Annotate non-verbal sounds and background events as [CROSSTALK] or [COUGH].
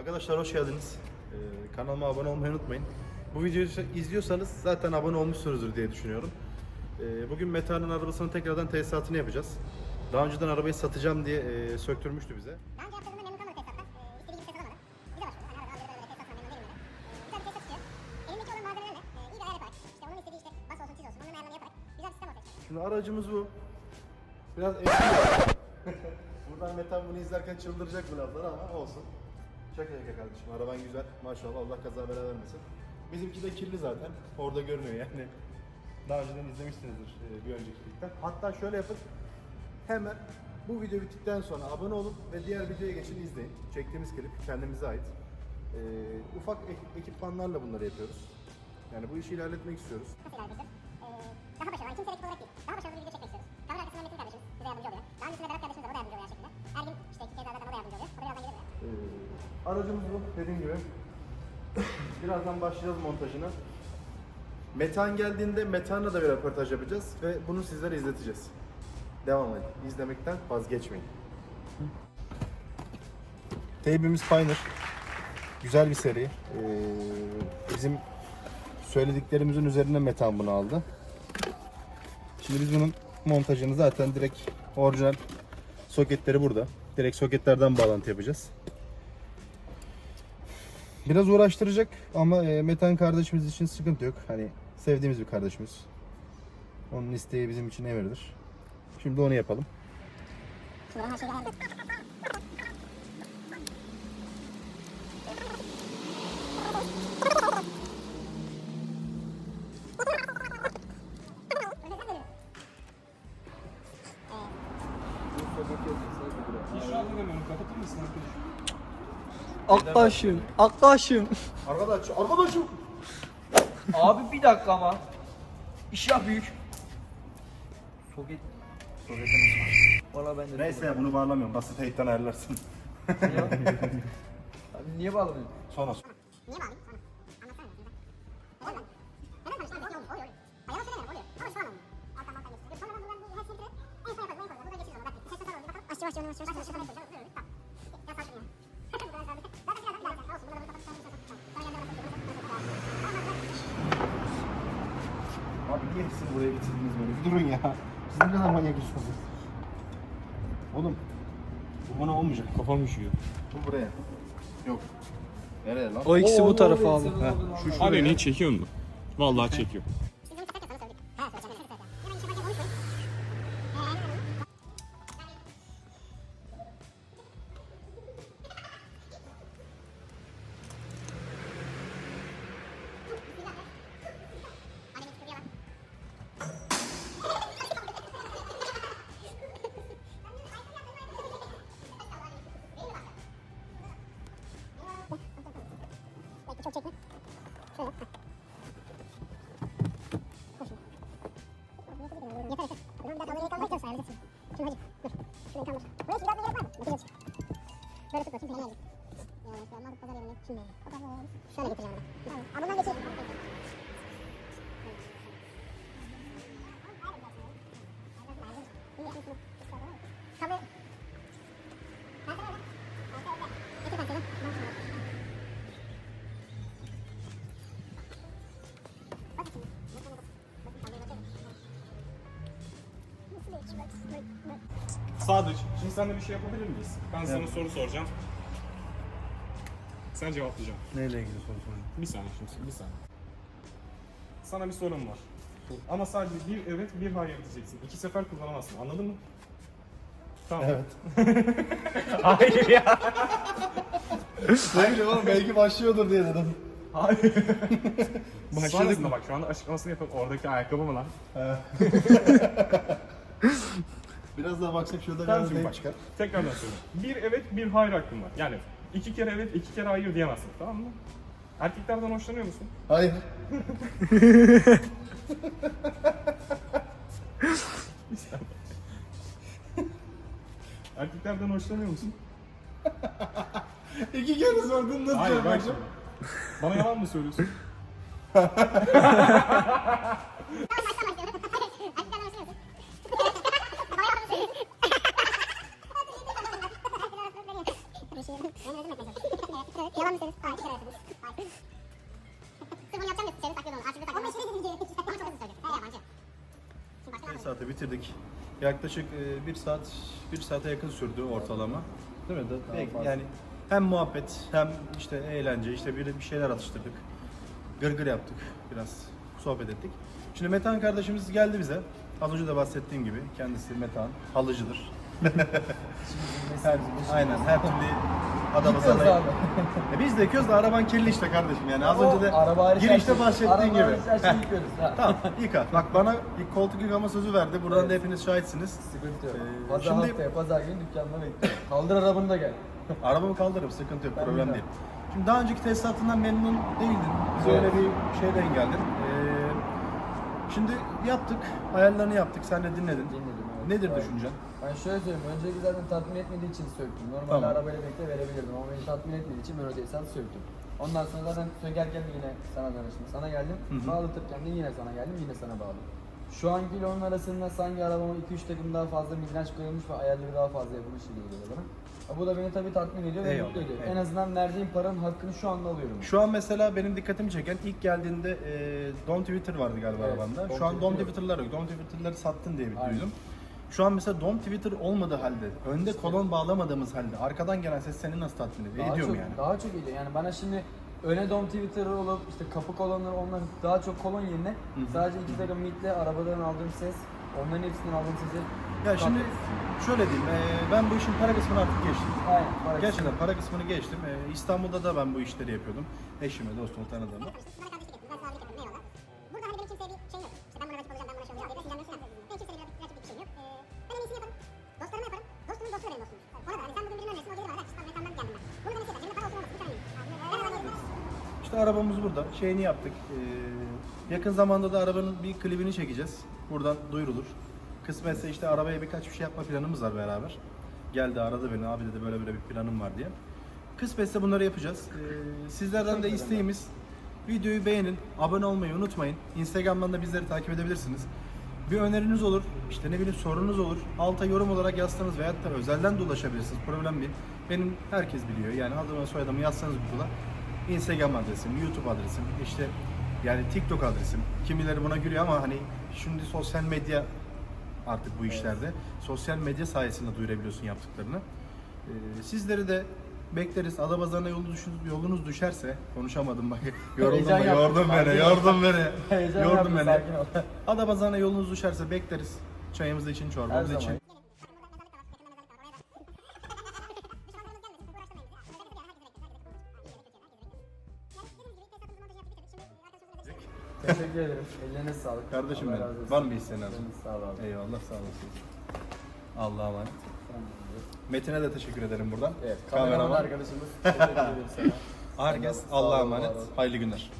Arkadaşlar hoş geldiniz. Ee, kanalıma abone olmayı unutmayın. Bu videoyu izliyorsanız zaten abone olmuşsunuzdur diye düşünüyorum. Ee, bugün Meta'nın arabasının tekrardan tesisatını yapacağız. Daha önceden arabayı satacağım diye e, söktürmüştü bize. Ee. Hani. Ee. Şimdi aracımız bu. Biraz eski. [LAUGHS] Buradan Meta bunu izlerken çıldıracak bu laflar ama olsun. Şaka şaka kardeşim. Araban güzel. Maşallah Allah kaza bela vermesin. Bizimki de kirli zaten. Orada görünüyor yani. Daha önceden izlemişsinizdir e, bir önceki klipten. Hatta şöyle yapın. Hemen bu video bittikten sonra abone olun ve diğer videoya geçin izleyin. Çektiğimiz klip kendimize ait. E, ufak ek- ekipmanlarla bunları yapıyoruz. Yani bu işi ilerletmek istiyoruz. Nasıl ilerleyebiliriz? Ee, daha başarılı, kimse aracımız bu dediğim gibi. Birazdan başlayacağız montajına. Metan geldiğinde Metan'la da bir röportaj yapacağız ve bunu sizlere izleteceğiz. Devam edin. İzlemekten vazgeçmeyin. Teybimiz Pioneer. Güzel bir seri. Ee, bizim söylediklerimizin üzerine Metan bunu aldı. Şimdi biz bunun montajını zaten direkt orijinal soketleri burada. Direkt soketlerden bağlantı yapacağız. Biraz uğraştıracak ama e, Metan kardeşimiz için sıkıntı yok. Hani sevdiğimiz bir kardeşimiz. Onun isteği bizim için emirdir. Şimdi onu yapalım. Kapatır mısın arkadaşım? Arkadaşım, arkadaşım. Arkadaş, arkadaşım. Abi bir dakika ama. İş ya büyük. Soket. Valla ben de. Neyse bunu bağlamıyorum. Basit heyitten ayarlarsın. Ya. Abi niye bağlamıyorsun? Sonra. Niye bağlayayım? Hepsini buraya getirdiniz böyle? Bir durun ya. Siz ne kadar manyak insansınız. Oğlum. Bu bana olmayacak. Kafam üşüyor. Bu buraya. Yok. Nereye lan? O ikisi bu tarafa abi. Şu şuraya. Hani ne çekiyor mu? Vallahi çekiyor. Çok çekme. Şöyle. Yeter yeter. O zaman bir daha kamerayı kaldıracağız ayarlayacağız şimdi. Şimdi hacı dur. Şurayı kaldır. Buraya biraz bir yer var mı? Bakacağız. Böyle tut bakayım planı yazdık. Yani şu an pazar yerine şimdi. Şöyle getireceğim. Sadıç, şimdi sen de bir şey yapabilir miyiz? Ben sana soru soracağım. Sen cevaplayacaksın. Neyle ilgili soru sorayım? Bir saniye şimdi, bir saniye. Sana bir sorum var. Ama sadece bir evet, bir hayır diyeceksin. İki sefer kullanamazsın, anladın mı? Tamam. Evet. [LAUGHS] Hayır ya. Hayır oğlum belki başlıyordur diye dedim. Hayır. [LAUGHS] Başladık Sonrasında mı? bak şu anda açıklamasını yapalım. Oradaki ayakkabı mı lan? [LAUGHS] Biraz daha baksak şurada biraz renk bak. çıkar. Tekrardan söylüyorum. Bir evet, bir hayır hakkın var. Yani iki kere evet, iki kere hayır diyemezsin. Tamam mı? Erkeklerden hoşlanıyor musun? Hayır. [LAUGHS] Erkeklerden hoşlanıyor musun? İki kere sordun nasıl Hayır bak şimdi. Bana yalan mı söylüyorsun? [LAUGHS] Saate bitirdik. Yaklaşık e, bir saat, bir saate yakın sürdü ortalama. Değil mi? Da- belki fazla. yani hem muhabbet hem işte eğlence, işte bir, bir şeyler atıştırdık. Gırgır yaptık, biraz sohbet ettik. Şimdi Metehan kardeşimiz geldi bize. Az önce de bahsettiğim gibi kendisi Metehan, halıcıdır. [LAUGHS] her, aynen her türlü Yıkıyoruz sana... abi. E biz de yıkıyoruz da araban kirli işte kardeşim yani az önce de araba girişte şey- bahsettiğin araba gibi. hariç her şeyi Heh. yıkıyoruz. Tamam yıka. Bak bana bir koltuk yıkama sözü verdi. Buradan da Evet. hepiniz şahitsiniz. Sıkıntı yok. Ee, Pazar şimdi- haftaya, pazar günü dükkanına bekliyorum. Kaldır arabanı da gel. [LAUGHS] Arabamı kaldırırım sıkıntı yok Ben problem de. değil. Şimdi daha önceki tesisatından memnun değildin. Biz Evet. öyle bir şeyden geldin. Ee, şimdi yaptık. Hayallerini yaptık. Sen de dinledin. Dinledim, evet. Nedir Evet. düşüncen? Ben şöyle söyleyeyim, önceki zaten tatmin etmediği için söktüm. Normalde Tamam. arabayla birlikte verebilirdim ama beni tatmin etmediği için ben o tesisatı söktüm. Ondan sonra zaten sökerken de yine sana danıştım. Sana geldim, Hı hı. bağlatırken de yine sana geldim, yine sana bağladım. Şu anki onun arasında sanki arabama 2-3 takım daha fazla midraj koyulmuş ve ayarları daha fazla yapılmış gibi geliyor bana. Ha, Bu da beni tabii tatmin ediyor ve Eyvallah, mutlu ediyor. En eyvallah. azından verdiğim paranın hakkını şu anda alıyorum. Şu an mesela benim dikkatimi çeken ilk geldiğinde e, Dom Twitter vardı galiba Evet, arabanda. Dom Şu an Twitter yok. Twitter'lar yok. Dom Twitter'ları sattın diye bir Aynen. duydum. Şu an mesela Dom Twitter olmadığı halde, önde kolon bağlamadığımız halde arkadan gelen ses seni nasıl tatmin ediyor? Daha Ediyor çok, mu yani? Daha çok ediyor. Yani bana şimdi öne dom Twitter olup işte kapı kolonları onlar daha çok kolon yerine sadece iki takım midle arabadan aldığım ses onların hepsinden aldığım sesi Ya şimdi şöyle diyeyim, e, ben bu işin para kısmını artık geçtim. Aynen. para Gerçekten para kısmını geçtim. E, İstanbul'da da ben bu işleri yapıyordum. Eşime, dostuma, tanıdığıma. İşte arabamız burada. Şeyini yaptık. Ee, yakın zamanda da arabanın bir klibini çekeceğiz. Buradan duyurulur. Kısmetse işte arabaya birkaç bir şey yapma planımız var beraber. Geldi aradı beni abi dedi böyle böyle bir planım var diye. Kısmetse bunları yapacağız. Ee, sizlerden de isteğimiz videoyu beğenin, abone olmayı unutmayın. Instagram'dan da bizleri takip edebilirsiniz. Bir öneriniz olur, işte ne bileyim sorunuz olur. Alta yorum olarak yazsanız veyahut da özelden de ulaşabilirsiniz. Problem değil. Benim herkes biliyor. Yani adımı soyadımı yazsanız Google'a. Instagram adresim, YouTube adresim, işte yani TikTok adresim. Kimileri buna gülüyor ama hani şimdi sosyal medya artık bu işlerde. Sosyal medya sayesinde duyurabiliyorsun yaptıklarını. Ee, sizleri de bekleriz. Adapazarı'na yolunuz, düş- yolunuz düşerse, konuşamadım bak. [LAUGHS] Yoruldum, yordun fark beni, yordun beni. [LAUGHS] Yaptım, beni. Adapazarı'na yolunuz düşerse bekleriz. Çayımız için, çorbamız için. Teşekkür ederim. Ellerine sağlık. Kardeşim Allah benim. olsun. Var mı bir isteğin arzu? Elleriniz Sağ ol abi. Eyvallah sağ olasın. Allah'a emanet. Metin'e de teşekkür ederim buradan. Evet, kameraman arkadaşımız. Teşekkür ederim sana. [LAUGHS] Herkes Allah'a emanet. Hayırlı günler.